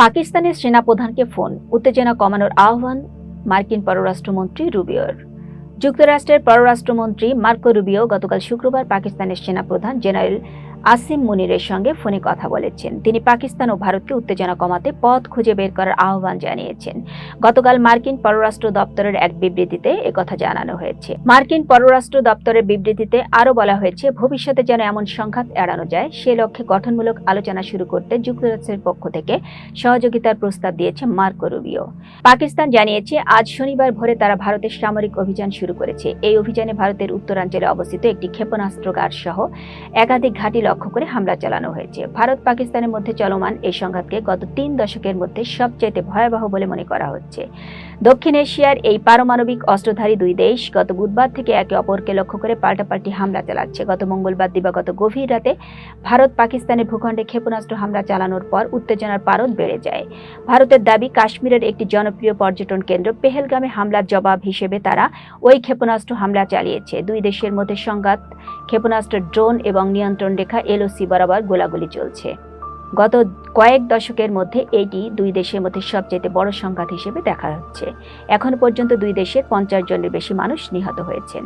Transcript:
পাকিস্তানের সেনাপ্রধানকে ফোন, উত্তেজনা কমানোর আহ্বান মার্কিন পররাষ্ট্রমন্ত্রী রুবিওর। যুক্তরাষ্ট্রের পররাষ্ট্রমন্ত্রী মার্কো রুবিও গতকাল শুক্রবার পাকিস্তানের সেনাপ্রধান জেনারেল আসিম মুনিরের সঙ্গে ফোনে কথা বলেছেন। তিনি পাকিস্তান ও ভারতকে উত্তেজনা কমাতে পথ খুঁজে বের করার আহ্বান জানিয়েছেন। গতকাল মার্কিন পররাষ্ট্র দপ্তরের এক বিবৃতিতে একথা জানানো হয়েছে। মার্কিন পররাষ্ট্র দপ্তরের বিবৃতিতে আরও বলা হয়েছে, ভবিষ্যতে যেন এমন সংঘাত এড়ানো যায়, সে লক্ষ্যে গঠনমূলক আলোচনা শুরু করতে যুক্তরাষ্ট্রের পক্ষ থেকে সহযোগিতার প্রস্তাব দিয়েছে মার্কো রুবিও। পাকিস্তান জানিয়েছে, আজ শনিবার ভোরে তারা ভারতের সামরিক অভিযান শুরু করেছে। এই অভিযানে ভারতের উত্তরাঞ্চলে অবস্থিত একটি ক্ষেপণাস্ত্রগার সহ একাধিক ঘাঁটি লক্ষ্য করে হামলা চালানো হয়েছে। ভারত পাকিস্তানের মধ্যে চলমান এই সংঘাতকে গত তিন দশকের মধ্যে সবচাইতে ভয়াবহ বলে মনে করা হচ্ছে। দক্ষিণ এশিয়ার এই পারমাণবিক অস্ত্রধারী দুই দেশ গত বুধবার থেকে একে অপরকে লক্ষ্য করে পাল্টাপাল্টি হামলা চালাচ্ছে। গত মঙ্গলবার দিবাগত গভীর রাতে ভারত পাকিস্তানের ভূখণ্ডে ক্ষেপণাস্ত্র হামলা চালানোর পর উত্তেজনার পারদ বেড়ে যায়। ভারতের দাবি, কাশ্মীরের একটি জনপ্রিয় পর্যটন কেন্দ্র পেহেলগামে হামলার জবাব হিসেবে তারা ওই ক্ষেপণাস্ত্র হামলা চালিয়েছে। দুই দেশের মধ্যে সংঘাত ক্ষেপণাস্ত্র, ড্রোন এবং নিয়ন্ত্রণ রেখা এলওসি বরাবর গোলাগুলি চলছে। গত কয়েক দশকের মধ্যে এটি দুই দেশের মধ্যে সবচেয়ে বড় সংঘাত হিসেবে দেখা হচ্ছে এখন পর্যন্ত দুই দেশের পঞ্চাশ জনের বেশি মানুষ নিহত হয়েছেন।